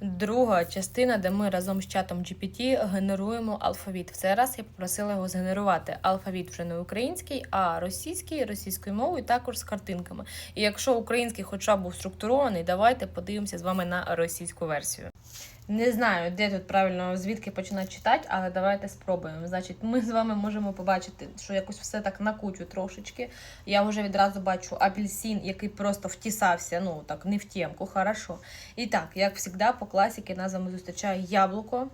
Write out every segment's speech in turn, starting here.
Друга частина, де ми разом з чатом GPT генеруємо алфавіт. В цей раз я попросила його згенерувати. Алфавіт вже не український, а російський, російською мовою, також з картинками. І якщо український хоча б був структурований, давайте подивимося з вами на російську версію. Не знаю, де тут правильно звідки починати читати, але давайте спробуємо. Значить, ми з вами можемо побачити, що якось все так на кучу трошечки. Я вже відразу бачу апельсин, який просто втісався, ну так, не в тємку, хорошо. І так, як завжди, по класіки нас зустрічає яблуко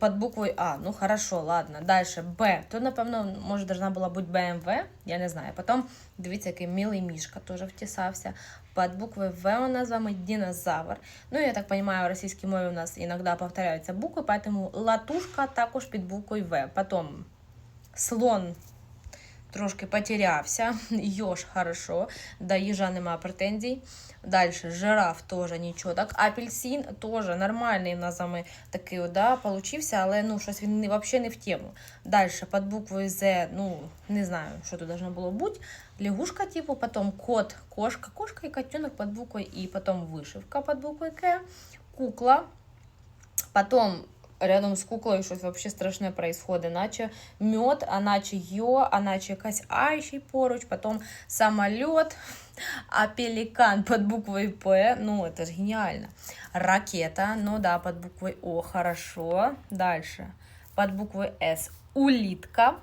под буквою А. Ну хорошо, ладно. Дальше Б. То, напевно, може, должна була бути БМВ, я не знаю. Потім, дивіться, який милий мішка теж втісався. Под буквой В у нас з вами динозавр. Ну, я так понимаю, в російській мові у нас іноді повторяються букви, поэтому латушка також під буквою В. Потім слон трошки потерявся. Йош хорошо. До їжа нема претензій. Далі жираф теж нічого. Так, апельсин теж нормальний нас такий, да, получився, але ну, щось він не, взагалі не в тему. Далі під буквою З, ну, не знаю, що тут должно було бути. Лягушка, типу, потім кот, кошка, кошка і котенок під буквою І, потім вишивка під буквою К, кукла, потом рядом з куклою щось вообще страшне происходит, наче мед, а наче йо, а наче якась а ще й поруч, потім самоліт, а пелікан під буквою П, ну, это ж геніально. Ракета, ну да, під буквою О, хорошо. Дальше, Під буквою С, улітка.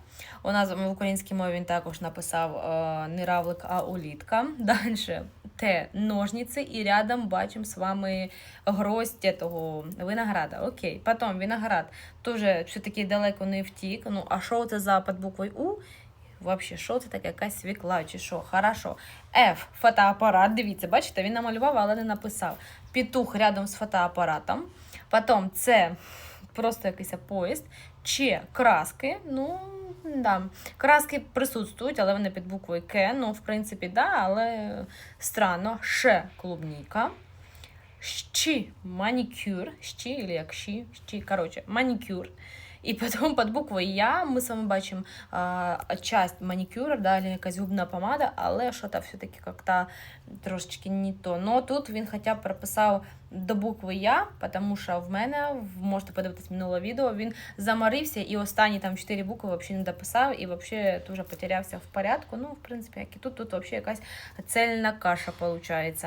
У нас в українській мові він також написав е, не равлик, а улітка. Далі Т, ножниці, і рядом бачимо з вами гроздь этого винограда. Окей, потім виноград теж все-таки далеко не втік. Ну, а що це за під буквою У? Вообще, що це таке? Якась свікла чи що? Хорошо. F, фотоапарат. Дивіться, бачите, він намалював, але не написав. Петух рядом з фотоапаратом. Потім це просто якийсь поїзд. чи краски. Ну, да. Краски присутствують, але вони під буквою К. Ну, в принципі, да, але странно. Ш, клубніка. Щі манікюр. щі, як щі, щі, коротше, манікюр. І потім під буквою Я ми з вами бачимо а, часть манікюра, далі якась губна помада, але що-то все-таки як-то трошечки не то. Но тут він хоча б прописав до букви Я, тому що в мене, можете подивитись минуле відео, він замарився і останні там чотири букви взагалі не дописав і взагалі дуже потерявся в порядку. Ну, в принципі, як і тут, тут взагалі якась цельна каша виходить.